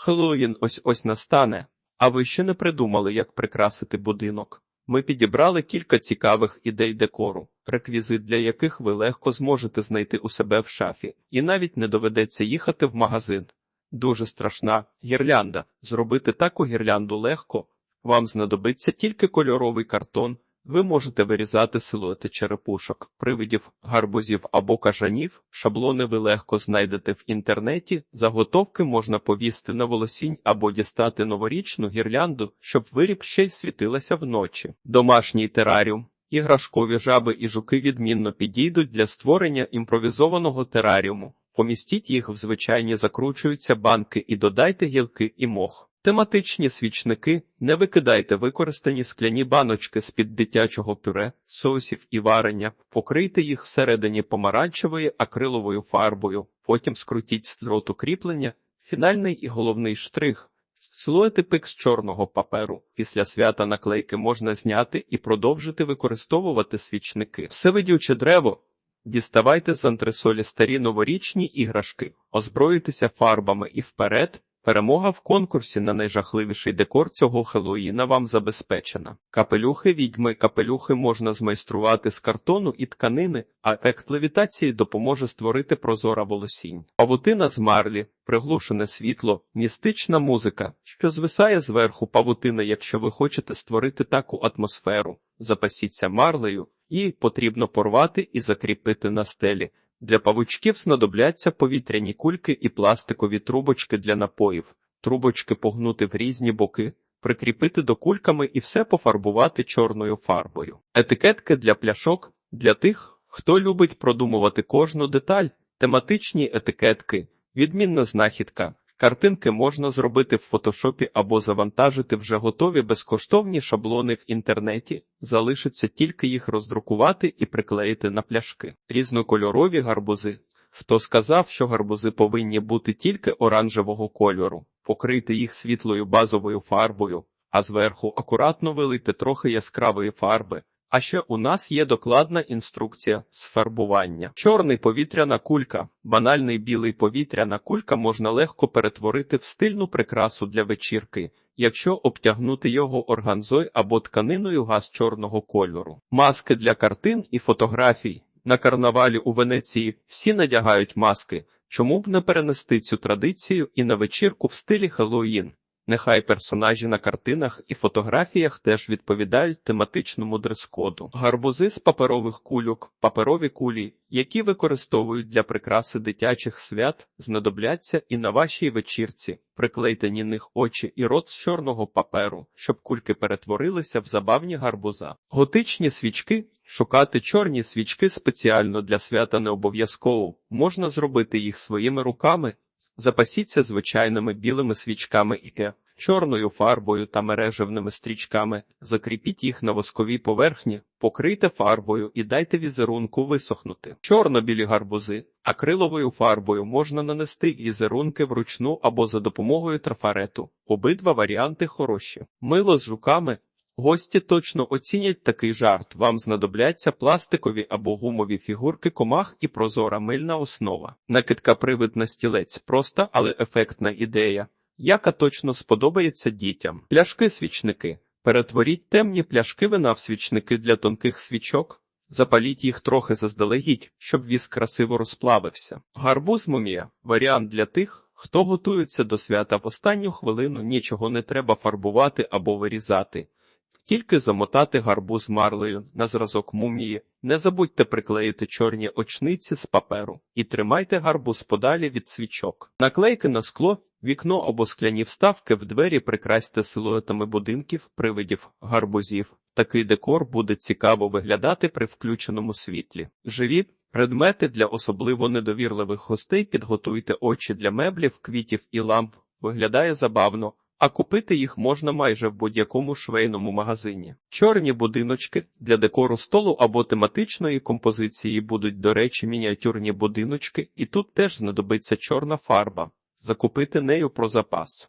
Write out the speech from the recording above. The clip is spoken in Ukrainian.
Хеллоуін ось ось настане, а ви ще не придумали, як прикрасити будинок. Ми підібрали кілька цікавих ідей декору, реквізит для яких ви легко зможете знайти у себе в шафі, і навіть не доведеться їхати в магазин. Дуже страшна гірлянда. Зробити таку гірлянду легко. Вам знадобиться тільки кольоровий картон. Ви можете вирізати силуети черепушок, привидів, гарбузів або кажанів. Шаблони ви легко знайдете в інтернеті. Заготовки можна повісти на волосінь або дістати новорічну гірлянду, щоб виріб ще й світилася вночі. Домашній тераріум. Іграшкові жаби і жуки відмінно підійдуть для створення імпровізованого тераріуму. Помістіть їх в звичайні закручуються банки і додайте гілки і мох. Тематичні свічники не викидайте використані скляні баночки з-під дитячого пюре, соусів і варення, покрийте їх всередині помаранчевою акриловою фарбою, потім скрутіть з дроту кріплення, фінальний і головний штрих. Силуети пик з чорного паперу. Після свята наклейки можна зняти і продовжити використовувати свічники. Всевидюче древо. Діставайте з антресолі старі новорічні іграшки, озброїтеся фарбами і вперед. Перемога в конкурсі на найжахливіший декор цього Хеллоїна вам забезпечена. Капелюхи відьми капелюхи можна змайструвати з картону і тканини, а ефект левітації допоможе створити прозора волосінь. Павутина з марлі, приглушене світло, містична музика, що звисає зверху павутина, якщо ви хочете створити таку атмосферу. Запасіться марлею, і потрібно порвати і закріпити на стелі. Для павучків знадобляться повітряні кульки і пластикові трубочки для напоїв, трубочки погнути в різні боки, прикріпити до кульками і все пофарбувати чорною фарбою. Етикетки для пляшок для тих, хто любить продумувати кожну деталь, тематичні етикетки, відмінна знахідка. Картинки можна зробити в фотошопі або завантажити вже готові безкоштовні шаблони в інтернеті, залишиться тільки їх роздрукувати і приклеїти на пляшки. Різнокольорові гарбузи. Хто сказав, що гарбузи повинні бути тільки оранжевого кольору, покрити їх світлою базовою фарбою, а зверху акуратно вилити трохи яскравої фарби. А ще у нас є докладна інструкція з фарбування. Чорний повітряна кулька. Банальний білий повітряна кулька можна легко перетворити в стильну прикрасу для вечірки, якщо обтягнути його органзою або тканиною газ чорного кольору. Маски для картин і фотографій. На карнавалі у Венеції всі надягають маски. Чому б не перенести цю традицію і на вечірку в стилі Хеллоїн? Нехай персонажі на картинах і фотографіях теж відповідають тематичному дрес-коду. Гарбузи з паперових кульок, паперові кулі, які використовують для прикраси дитячих свят, знадобляться і на вашій вечірці. Приклейте них очі і рот з чорного паперу, щоб кульки перетворилися в забавні гарбуза. Готичні свічки. Шукати чорні свічки спеціально для свята не обов'язково, можна зробити їх своїми руками. Запасіться звичайними білими свічками і чорною фарбою та мережевними стрічками, закріпіть їх на восковій поверхні, покрийте фарбою і дайте візерунку висохнути. Чорно-білі гарбузи, акриловою фарбою можна нанести візерунки вручну або за допомогою трафарету. Обидва варіанти хороші. Мило з жуками. Гості точно оцінять такий жарт. Вам знадобляться пластикові або гумові фігурки комах і прозора мильна основа. Накидка привид на стілець проста, але ефектна ідея, яка точно сподобається дітям. Пляшки-свічники. Перетворіть темні пляшки вина в свічники для тонких свічок. Запаліть їх трохи заздалегідь, щоб віск красиво розплавився. Гарбуз мумія варіант для тих, хто готується до свята в останню хвилину, нічого не треба фарбувати або вирізати. Тільки замотати гарбуз марлею на зразок мумії, не забудьте приклеїти чорні очниці з паперу і тримайте гарбуз подалі від свічок. Наклейки на скло, вікно або скляні вставки в двері прикрасьте силуетами будинків, привидів, гарбузів. Такий декор буде цікаво виглядати при включеному світлі. Живі предмети для особливо недовірливих гостей підготуйте очі для меблів, квітів і ламп. Виглядає забавно. А купити їх можна майже в будь-якому швейному магазині. Чорні будиночки для декору столу або тематичної композиції будуть, до речі, мініатюрні будиночки, і тут теж знадобиться чорна фарба. Закупити нею про запас.